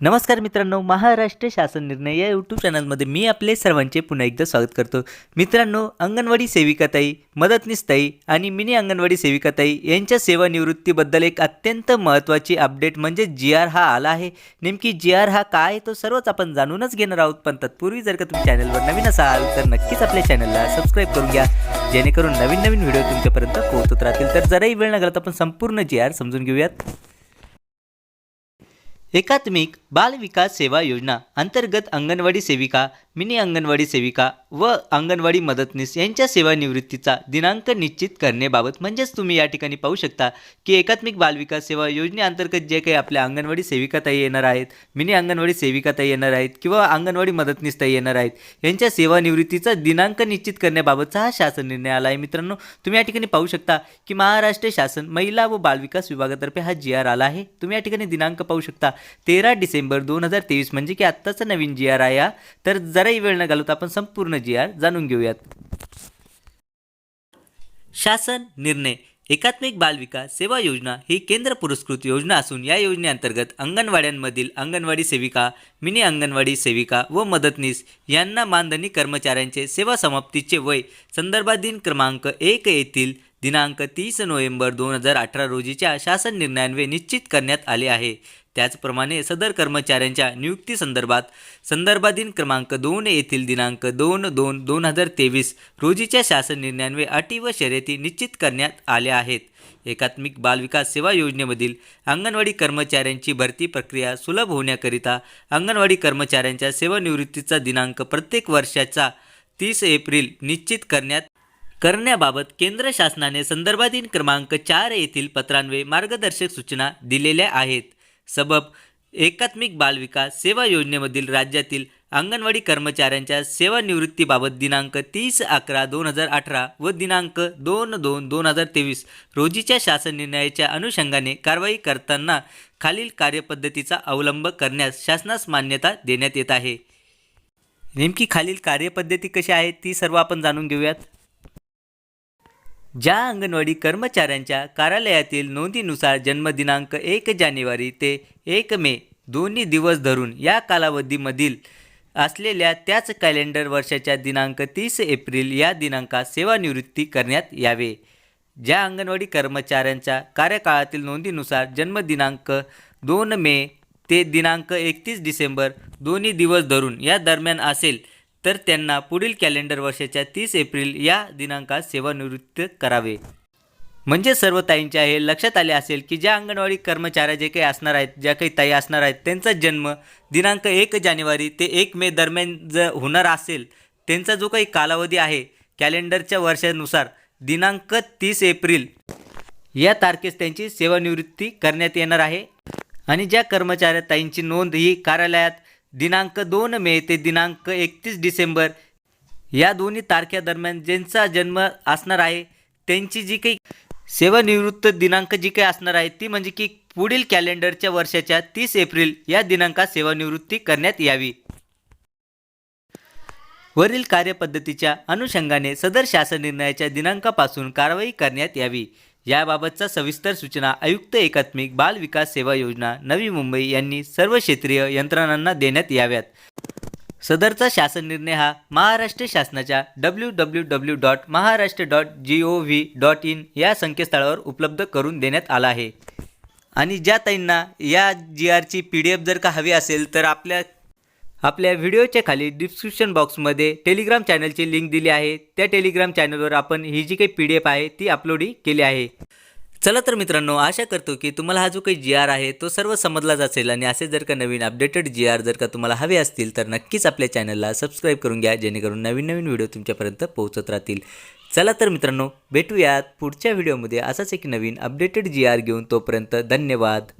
नमस्कार मित्रांनो महाराष्ट्र शासन निर्णय या यूट्यूब चॅनलमध्ये मी आपले सर्वांचे पुन्हा एकदा स्वागत करतो. मित्रांनो अंगणवाडी सेविकाताई मदतनीसताई आणि मिनी अंगणवाडी सेविकाताई यांच्या सेवानिवृत्तीबद्दल एक अत्यंत महत्त्वाची अपडेट म्हणजे जी आर हा आला आहे. नेमकी जी आर हा काय आहे तो सर्वच आपण जाणूनच घेणार आहोत पण तत्पूर्वी जर का तुम्ही चॅनलवर नवीन असाल तर नक्कीच आपल्या चॅनलला सबस्क्राईब करून घ्या. जेणेकरून नवीन नवीन व्हिडिओ तुमच्यापर्यंत पोहोचत राहतील. तर जराही वेळ न तर आपण संपूर्ण जी आर समजून घेऊयात. एकात्मिक बाल विकास सेवा योजना अंतर्गत अंगणवाडी सेविका मिनी अंगणवाडी सेविका व अंगणवाडी मदतनीस यांच्या सेवानिवृत्तीचा दिनांक निश्चित करण्याबाबत म्हणजेच तुम्ही या ठिकाणी पाहू शकता की एकात्मिक बाल विकास सेवा योजनेअंतर्गत जे काही आपल्या अंगणवाडी सेविकाताई येणार आहेत मिनी अंगणवाडी सेविकाताई येणार आहेत किंवा अंगणवाडी मदतनीसताई येणार आहेत यांच्या सेवानिवृत्तीचा दिनांक निश्चित करण्याबाबतचा हा शासन निर्णय आला आहे मित्रांनो तुम्ही या ठिकाणी पाहू शकता की महाराष्ट्र शासन महिला व बालविकास विभागातर्फे हा जी आर आला आहे. तुम्ही या ठिकाणी दिनांक पाहू शकता तेरा डिसेंबर दोन हजार तेवीस म्हणजे की आत्ताचा नवीन जी आर आहे तर जराही वेळ न घालवता आपण संपूर्ण टेक्नॉलॉजी आर जाणून घेऊयात. शासन निर्णय एकात्मिक बालविकास सेवा योजना ही केंद्र पुरस्कृत योजना असून या योजनेअंतर्गत अंगणवाड्यांमधील अंगणवाडी सेविका मिनी अंगणवाडी सेविका व मदतनीस यांना मानधनी कर्मचाऱ्यांचे सेवा समाप्तीचे वय संदर्भाधीन क्रमांक एक येथील दिनांक तीस नोव्हेंबर दोन हजार अठरा रोजीच्या शासन निर्णयान्वये निश्चित करण्यात आले आहे. त्याचप्रमाणे सदर कर्मचाऱ्यांच्या नियुक्तीसंदर्भात संदर्भाधीन क्रमांक दोन येथील दिनांक दोन दोन दोन हजार तेवीस रोजीच्या शासन निर्णयान्वये अटी व शर्यती निश्चित करण्यात आल्या आहेत. एकात्मिक बालविकास सेवा योजनेमधील अंगणवाडी कर्मचाऱ्यांची भरती प्रक्रिया सुलभ होण्याकरिता अंगणवाडी कर्मचाऱ्यांच्या सेवानिवृत्तीचा दिनांक प्रत्येक वर्षाचा तीस एप्रिल निश्चित करण्यात करण्याबाबत केंद्र शासनाने संदर्भाधीन क्रमांक चार येथील पत्रान्वये मार्गदर्शक सूचना दिलेल्या आहेत. सबब एकात्मिक बालविकास सेवा योजनेमधील राज्यातील अंगणवाडी कर्मचाऱ्यांच्या सेवानिवृत्तीबाबत दिनांक तीस अकरा दोन हजार अठरा व दिनांक दोन दोन दोन हजार तेवीस रोजीच्या शासन निर्णयाच्या अनुषंगाने कारवाई करताना खालील कार्यपद्धतीचा अवलंब करण्यास शासनास मान्यता देण्यात येत आहे. नेमकी खालील कार्यपद्धती कशी आहे ती सर्व आपण जाणून घेऊयात. ज्या अंगणवाडी कर्मचाऱ्यांच्या कार्यालयातील नोंदीनुसार जन्मदिनांक एक जानेवारी ते एक मे दोन्ही दिवस धरून या कालावधीमधील असलेल्या त्याच कॅलेंडर वर्षाच्या दिनांक तीस एप्रिल या दिनांकात सेवानिवृत्ती करण्यात यावे. ज्या अंगणवाडी कर्मचाऱ्यांच्या कार्यकाळातील नोंदीनुसार जन्मदिनांक दोन मे ते दिनांक एकतीस डिसेंबर दोन्ही दिवस धरून या दरम्यान असेल तर त्यांना पुढील कॅलेंडर वर्षाच्या तीस एप्रिल या दिनांकात सेवानिवृत्त करावे. म्हणजे सर्व ताईंच्या हे लक्षात आले असेल की ज्या अंगणवाडी कर्मचाऱ्या जे काही असणार आहेत ज्या काही ताई असणार आहेत त्यांचा जन्म दिनांक एक जानेवारी ते एक मे दरम्यान जर होणार असेल त्यांचा जो काही कालावधी आहे कॅलेंडरच्या वर्षानुसार दिनांक तीस एप्रिल या तारखेस त्यांची सेवानिवृत्ती करण्यात येणार आहे. आणि ज्या कर्मचाऱ्या ताईंची नोंद ही कार्यालयात दिनांक दोन मे ते दिनांक एकतीस डिसेंबर या दोन्ही तारखेदरम्यान ज्यांचा जन्म असणार आहे त्यांची जी काही सेवानिवृत्त दिनांक जी काही असणार आहे ती म्हणजे की पुढील कॅलेंडरच्या वर्षाच्या तीस एप्रिल या दिनांकात सेवानिवृत्ती करण्यात यावी. वरील कार्यपद्धतीच्या अनुषंगाने सदर शासन निर्णयाच्या दिनांकापासून कारवाई करण्यात यावी. याबाबतचा सविस्तर सूचना आयुक्त एकात्मिक बाल विकास सेवा योजना नवी मुंबई यांनी सर्व क्षेत्रीय यंत्रणांना देण्यात याव्यात. सदरचा शासन निर्णय हा महाराष्ट्र शासनाच्या W W W dot Maharashtra dot G O V dot in या संकेतस्थळावर उपलब्ध करून देण्यात आला आहे. आणि ज्या ताईंना या जी आरची पी डी एफ जर का हवी असेल तर आपल्या आपल्या व्हिडिओच्या खाली डिस्क्रिप्शन बॉक्समध्ये टेलिग्राम चॅनलची लिंक दिली आहे. त्या टेलिग्राम चॅनलवर आपण ही जी काही पी डी एफ आहे ती अपलोडही केली आहे. चला तर मित्रांनो आशा करतो की तुम्हाला हा जो काही जी आर आहे तो सर्व समजलाच असेल आणि असे जर का नवीन अपडेटेड जी आर जर का तुम्हाला हवे असतील तर नक्कीच आपल्या चॅनलला सबस्क्राईब करून घ्या जेणेकरून नवीन नवीन व्हिडिओ तुमच्यापर्यंत पोहोचत राहतील. चला तर मित्रांनो भेटूयात पुढच्या व्हिडिओमध्ये असाच एक नवीन अपडेटेड जी आर घेऊन. तोपर्यंत धन्यवाद.